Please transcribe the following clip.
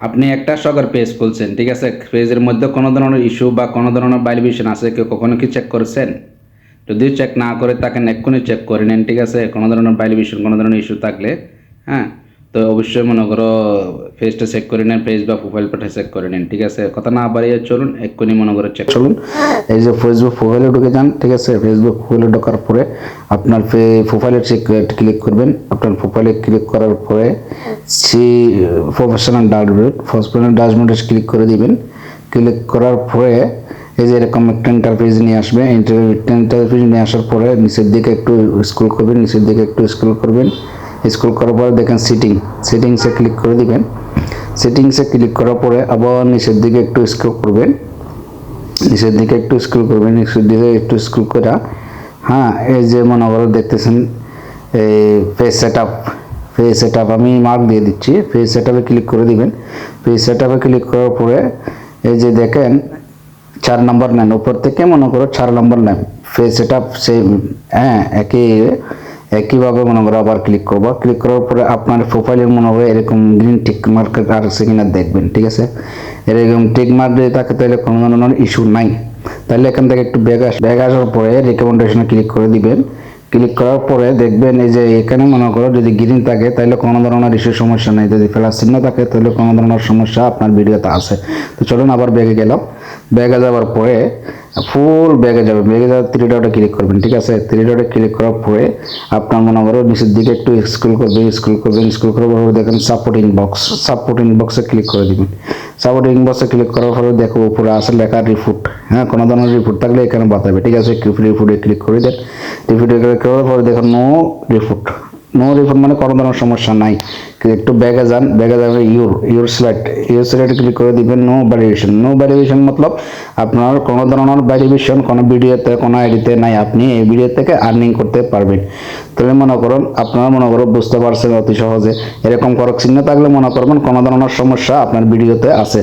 আপনি একটা সকার পেজ খুলছেন, ঠিক আছে? পেজের মধ্যে কোনো ধরনের ইস্যু বা কোনো ধরনের ভাইলিভেশন আছে? কেউ কখনো কি চেক করেছেন? যদি চেক না করে তাকে এক্ষুনি চেক করে নেন, ঠিক আছে? কোনো ধরনের ভাইলিভেশন কোনো ধরনের ইস্যু থাকলে হ্যাঁ? তো অবশ্যই মনে করো পেজটা চেক করে নেন পেজ বা প্রোফাইল পাঠা চেক করে নেন, ঠিক আছে? কথা না বাড়িয়ে চলুন, এক্ষুনি মনে করো চেক চলুন এই যে ফেসবুক প্রোফাইলে ঢুকে যান, ঠিক আছে? ফেসবুক প্রোফাইলে ঢোকার পরে আপনার প্রোফাইলে চেক ক্লিক করবেন। আপনার প্রোফাইলে ক্লিক করার পরে সি প্রফেশনাল ড্যাশবোর্ড প্রফেশনাল ড্যাশবোর্ডে ক্লিক করে দিবেন। ক্লিক করার পরে এই যে এরকম একটা ইন্টারফেস নিয়ে আসবে। ইন্টারফেস নিয়ে আসার পরে নিচের দিকে একটু স্ক্রল করবেন, নিচের দিকে একটু স্ক্রল করবেন। স্ক্রল করার পরে দেখেন সিটিং সিটিংসে ক্লিক করে দিবেন। সেটিংসে ক্লিক করার পরে আবার নিচের দিকে একটু স্ক্রল করবেন। নিচের দিকে একটু স্ক্রল করবেন, নিচের দিকে একটু স্ক্রল করে। হ্যাঁ এই যে মনে করো দেখতেছেন, এই face set up face set up আমি মার্ক দিয়ে দিচ্ছি। ফেস সেট আপে ক্লিক করে দিবেন। ফেস সেট আপে ক্লিক করার পরে এই যে দেখেন, চার নম্বর নেন। উপর থেকে মনে করো চার নম্বর নেন। ফেস সেট আপ সেই হ্যাঁ একই একইভাবে মনে করো আবার ক্লিক করব। ক্লিক করার পরে আপনার প্রোফাইলের মনে হবে এরকম গ্রিন টিক মার্ক আর সেখানে দেখবেন, ঠিক আছে? এরকম টিক মার্ক যদি থাকে তাহলে কোনো ধরনের ইস্যু নাই। তাহলে এখান থেকে একটু ব্যাগ আস ব্যাগ আসার পরে রেকমেন্ডেশনে ক্লিক করে দিবেন। ক্লিক করার পরে দেখবেন এই যে এখানে মনে করো যদি গ্রিন থাকে তাহলে কোনো ধরনের ইস্যু সমস্যা নেই। যদি প্লাস চিহ্ন থাকে তাহলে কোনো ধরনের সমস্যা আপনার ভিডিওতে আছে। তো চলুন আবার ব্যাগে গেলাম। ব্যাগে যাওয়ার পরে ফুল ব্যাগে যাবে। ব্যাগে যাওয়ার থ্রি ডটে ক্লিক করবেন, ঠিক আছে? থ্রি ডটে ক্লিক করার পরে আপনার মনে করো নিচের দিকে একটু স্ক্রল করবেন স্ক্রল করবেন স্ক্রল করার পরে দেখেন সাপোর্টিং বক্স সাপোর্টিং বক্সে ক্লিক করে দিবেন। সাপোর্টিং বক্সে ক্লিক করার পরে দেখো উপরে আসে লেখা রিফুট হ্যাঁ কোনো ধরনের রিফুট থাকলে এখানে বাতাবে, ঠিক আছে? রিফুটে ক্লিক করে দেন। রিফুটে ক্লিক করার পরে দেখেন নো রিফুট নো রিফান্ড মানে কোনো ধরনের সমস্যা নাই। একটু ব্যাগে যান ব্যাগে যাবে your your select your select click করে দিবেন নো ভ্যারিয়েশন নো ভ্যারিয়েশন মতলব আপনার কোনো ধরনের ভ্যারিয়েশন কোনো ভিডিওতে কোনো আইডিতে নাই। আপনি এই ভিডিও থেকে আর্নিং করতে পারবেন। তাহলে মনে করুন, আপনারা মনে করুন বুঝতে পারছেন অতি সহজে। এরকম করক চিহ্ন থাকলে মনে করবেন কোনো ধরনের সমস্যা আপনার ভিডিওতে আছে।